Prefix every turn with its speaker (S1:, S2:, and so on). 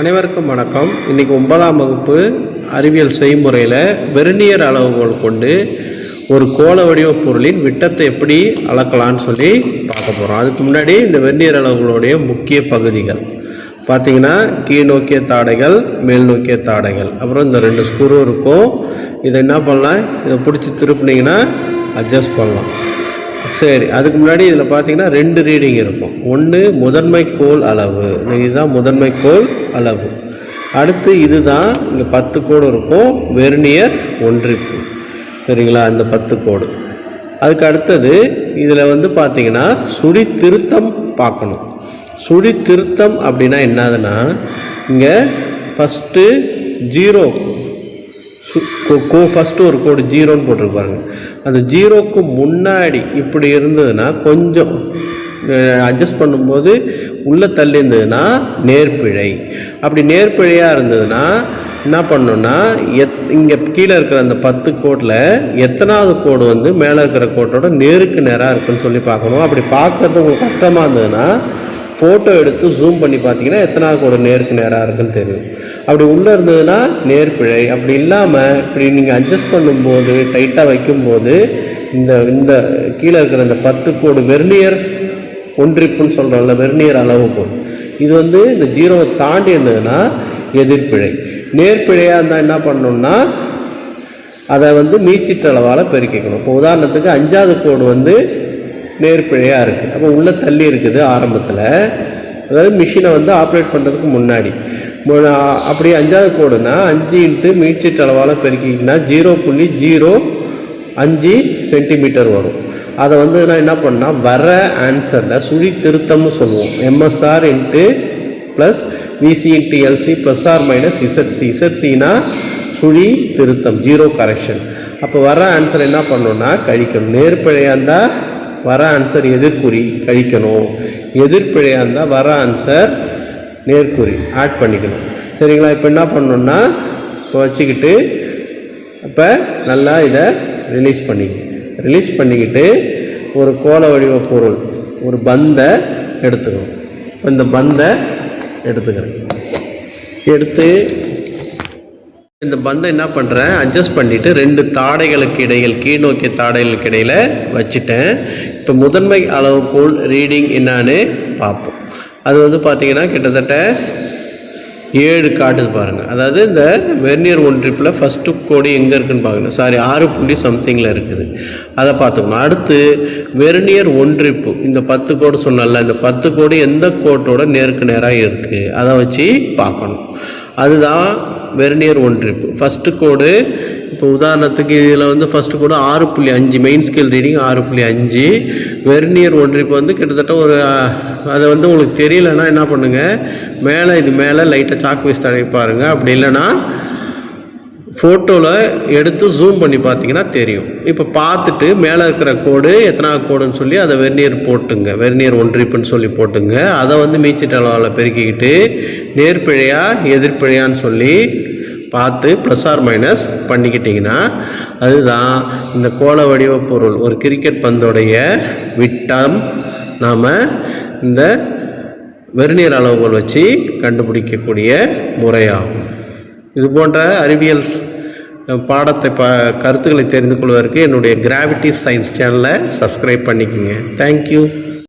S1: அனைவருக்கும் வணக்கம். இன்றைக்கி ஒன்பதாம் வகுப்பு அறிவியல் செய்முறையில் வெர்னியர் அளவுகோல் கொண்டு ஒரு கோள வடிவ பொருளின் விட்டத்தை எப்படி அளக்கலாம்னு சொல்லி பார்க்க போகிறோம் அதுக்கு முன்னாடி இந்த வெர்னியர் அளவுகளுடைய முக்கிய பகுதிகள். பார்த்தீங்கன்னா கீழ் நோக்கிய தாடைகள் மேல் நோக்கிய தாடைகள். அப்புறம் இந்த ரெண்டு ஸ்க்ரூ இருக்கும். இதை என்ன பண்ணலாம்? இதை பிடிச்சி திருப்பினீங்கன்னா அட்ஜஸ்ட் பண்ணலாம். சரி அதுக்கு முன்னாடி இதில் பார்த்தீங்கன்னா ரெண்டு ரீடிங் இருக்கும். ஒன்று முதன்மை கோல் அளவு. இதுதான் முதன்மை கோல் அளவு. அடுத்து இதுதான் இங்கே பத்து கோடு இருக்கும். வெர்னியர் ஒன்றிப்பு சரிங்களா? இந்த பத்து கோடு. அதுக்கு அடுத்தது இதில் வந்து பார்த்தீங்கன்னா சுழி திருத்தம் பார்க்கணும். சுழி திருத்தம் அப்படின்னா என்னதுன்னா இங்கே ஃபஸ்ட்டு ஜீரோ கோ ஃபஸ்ட்டு ஒரு கோடு ஜீரோன்னு போட்டிருப்பாருங்க. அந்த ஜீரோக்கு முன்னாடி இப்படி இருந்ததுன்னா கொஞ்சம் அட்ஜஸ்ட் பண்ணும்போது உள்ளே தள்ளி இருந்ததுன்னா நேர்பிழை. அப்படி நேர்பிழையாக இருந்ததுன்னா என்ன பண்ணணும்னா எத் இங்கே கீழே இருக்கிற அந்த பத்து கோட்டில் எத்தனாவது கோடு வந்து மேலே இருக்கிற கோட்டோட நேருக்கு நேராக இருக்குன்னு சொல்லி பார்க்கணும். அப்படி பார்க்கறது உங்களுக்கு கஷ்டமாக இருந்ததுன்னா ஃபோட்டோ எடுத்து ஜூம் பண்ணி பார்த்தீங்கன்னா எத்தனாவது கோடு நேருக்கு நேராக இருக்குன்னு தெரியும். அப்படி உள்ளே இருந்ததுன்னா நேர்பிழை. அப்படி இல்லாமல் இப்படி நீங்கள் அட்ஜஸ்ட் பண்ணும்போது டைட்டாக வைக்கும்போது இந்த இந்த கீழே இருக்கிற இந்த பத்து கோடு வெர்னியர் ஒன்றிப்புன்னு சொல்கிறோம்ல வெர்னியர் அளவு கோடு இது வந்து இந்த ஜீரோவை தாண்டி இருந்ததுன்னா எதிர்பிழை நேர்பிழையாக இருந்தால் என்ன பண்ணணும்னா அதை வந்து மீச்சிட்டளவால் பெருக்கிக்கணும். இப்போ உதாரணத்துக்கு அஞ்சாவது கோடு வந்து நேர்பிழையாக இருக்குது அப்போ உள்ளே தள்ளி இருக்குது ஆரம்பத்தில். அதாவது மிஷினை வந்து ஆப்ரேட் பண்ணுறதுக்கு முன்னாடி. மு- அப்படி அஞ்சாவது கோடுனா அஞ்சு இன்ட்டு மீட்சிட்டு பெருக்கிங்கன்னா ஜீரோ புள்ளி ஜீரோ அஞ்சு சென்டிமீட்டர் வரும். அதை வந்து நான் என்ன பண்ணால் வர ஆன்சரில் சுழி திருத்தம்னு சொல்லுவோம். MSR into plus VC into LC plus R minus ZC இசட்சினா சுழி திருத்தம் ஜீரோ கரெக்ஷன் அப்போ வர ஆன்சர் என்ன பண்ணணும்னா கழிக்கணும். நேர்பிழையாக இருந்தால் வர ஆன்சர் எதிர்குறி கழிக்கணும். எதிர்பிழையாக இருந்தால் வர ஆன்சர் நேர்குறி ஆட் பண்ணிக்கணும். சரிங்களா? இப்போ என்ன பண்ணணும்னா இப்போ வச்சுக்கிட்டு இப்போ நல்லா இதை ரிலீஸ் பண்ணிக்க ரிலீஸ் பண்ணிக்கிட்டு ஒரு கோல வடிவ பொருள் ஒரு பந்தை எடுத்துக்கணும். இப்போ இந்த பந்தை எடுத்துக்கிறேன். எடுத்து இந்த பந்தை என்ன பண்ணுறேன் அட்ஜஸ்ட் பண்ணிவிட்டு ரெண்டு தாடைகளுக்கு இடையில் கீழ்நோக்கிய தாடைகளுக்கு இடையில் வச்சுட்டேன். இப்போ முதன்மை அளவுக்குள் ரீடிங் என்னான்னு பார்ப்போம். அது வந்து பார்த்தீங்கன்னா கிட்டத்தட்ட ஏழு காட்டுது பாருங்கள் அதாவது இந்த வெர்னியர் ஒன்றிப்பில் ஃபஸ்ட்டு கோடு எங்கே இருக்குதுன்னு பார்க்கணும். சாரி ஆறு புள்ளி சம்திங்கில் இருக்குது. அதை பார்த்துக்கணும். அடுத்து வெர்னியர் ஒன்றிப்பு இந்த பத்து கோடு சொன்னல இந்த பத்து கோடு எந்த கோட்டோட நேருக்கு நேராக இருக்குது அதை வச்சு பார்க்கணும். அதுதான் வெர்னியர் ஒன்றிப்பு ஃபஸ்ட்டு கோடு இப்போ உதாரணத்துக்கு இதில் வந்து ஃபஸ்ட்டு கூட ஆறு புள்ளி அஞ்சு மெயின் ஸ்கேல் ரீடிங் ஆறு புள்ளி அஞ்சு. வெர்னியர் ஒன்றிப்பு வந்து கிட்டத்தட்ட ஒரு அதை வந்து உங்களுக்கு தெரியலன்னா என்ன பண்ணுங்கள் மேலே இது மேலே லைட்டாக சாக்கு வச்சு தடவி பாருங்க. அப்படி இல்லைன்னா ஃபோட்டோவில் எடுத்து ஜூம் பண்ணி பார்த்தீங்கன்னா தெரியும். இப்போ பார்த்துட்டு மேலே இருக்கிற கோடு எத்தனா கோடுன்னு சொல்லி அதை வெர்னியர் போட்டுங்க. வெர்னியர் ஒன்றிப்புன்னு சொல்லி போட்டுங்க. அதை வந்து மீச்சிட்ட அளவில் பெருக்கிக்கிட்டு நேர்பிழையா எதிர்பிழையான்னு சொல்லி பார்த்து ப்ளஸ் ஆர் மைனஸ் பண்ணிக்கிட்டிங்கன்னா அதுதான் இந்த கோள வடிவ பொருள். ஒரு கிரிக்கெட் பந்தோடைய விட்டம் நாம் இந்த வெர்னியர் அளவுகள் வச்சு கண்டுபிடிக்கக்கூடிய முறையாகும். இது போன்ற அறிவியல் பாடத்தை ப கருத்துக்களை தெரிந்து கொள்வதற்கு என்னுடைய கிராவிட்டி சயின்ஸ் சேனலை சப்ஸ்கிரைப் பண்ணிக்கோங்க. Thank you